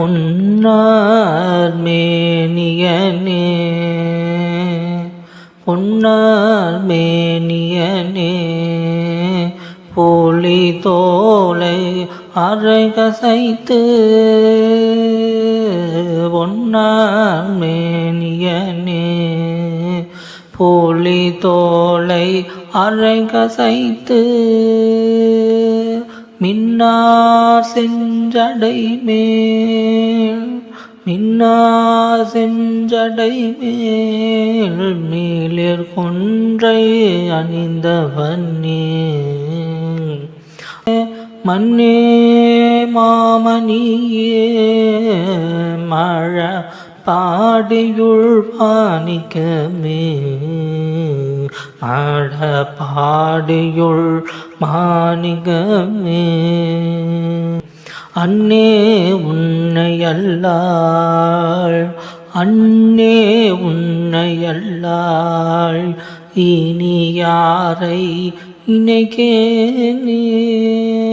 பொன்னார்மேனியனே பொன்னார்மேனியனே போலி தோலை அரை கசைத்து பொன்னார் போலி தோலை அரை கசைத்து மின்னார் செஞ்சடை மேல் மின்னார் செஞ்சடை மேல் மேலிர் கொன்றை அணிந்தவன்னே மன்னே மாமணியே மழ பாடியுள் பாணிக்கமே. ஆட பாடியுள் மாணிகமே. அன்னே உன்னை அல்லாள் அன்னே உன்னை அல்லாள் இனி யாரை இணைகேனே